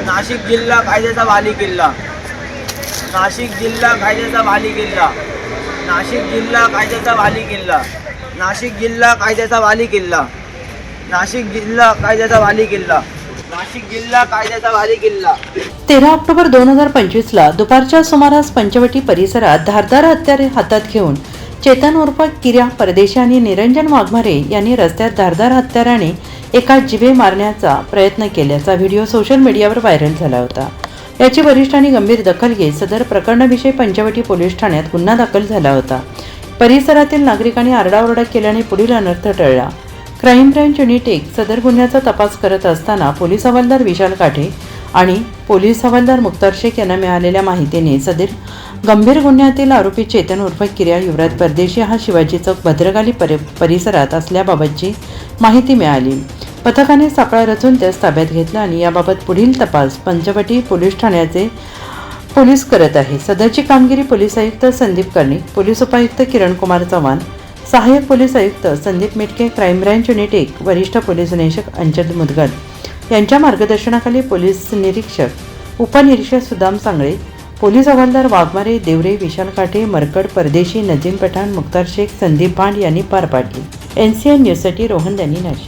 नाशिक जिल्हा कायद्याचा वाली किल्ला. नाशिक जिल्हा कायद्याचा वाली किल्ला. नाशिक जिल्हा कायद्याचा वाली किल्ला. नाशिक जिल्हा कायद्याचा वाली किल्ला. नाशिक जिल्हा कायद्याचा वाली किल्ला. नाशिक जिल्हा कायद्याचा वाली किल्ला. तेरा ऑक्टोबर दोन हजार पंचवीसला दुपारच्या सुमारास पंचवटी परिसरात धारदार हत्यारे हातात घेऊन चेतन उर्फ किर्या परदेशी आणि निरंजन वाघमारे यांनी रस्त्यात धारदार हत्याराने एका जिवे मारण्याचा प्रयत्न केल्याचा व्हिडिओ सोशल मीडियावर व्हायरल झाला होता. याची वरिष्ठांनी गंभीर दखल घेत सदर प्रकरणाविषयी पंचवटी पोलीस ठाण्यात गुन्हा दाखल झाला होता. परिसरातील नागरिकांनी आरडाओरडा केल्याने पुढील अनर्थ टळला. क्राईम ब्रँच युनिट एक सदर गुन्ह्याचा तपास करत असताना पोलीस हवालदार विशाल काठे आणि पोलीस हवालदार मुक्तार शेख यांना मिळालेल्या माहितीने सदर गंभीर गुन्ह्यातील आरोपी चेतन उर्फ किर्या युवराज परदेशी हा शिवाजी चौक भद्रकाली परि परिसरात असल्याबाबतची माहिती मिळाली. पथकाने सापळा रचून त्यास ताब्यात घेतला आणि याबाबत पुढील तपास पंचवटी पोलीस ठाण्याचे पोलीस करत आहे. सदरची कामगिरी पोलीस आयुक्त संदीप कर्णिक पोलीस उपायुक्त किरण कुमार चव्हाण सहाय्यक पोलीस आयुक्त Sandeep Mitke crime branch unit एक वरिष्ठ पोलीस निरीक्षक अंचल मुदगल यांच्या मार्गदर्शनाखाली पोलीस निरीक्षक उपनिरीक्षक सुदाम सांगळे पोलीस हवालदार वाघमारे देवरे विशाल काठे मरकड परदेशी नजीम पठाण मुक्तार शेख संदीप भांड यांनी पार पाडली. एन सी एन न्यूजसाठी रोहन यांनी नाशिक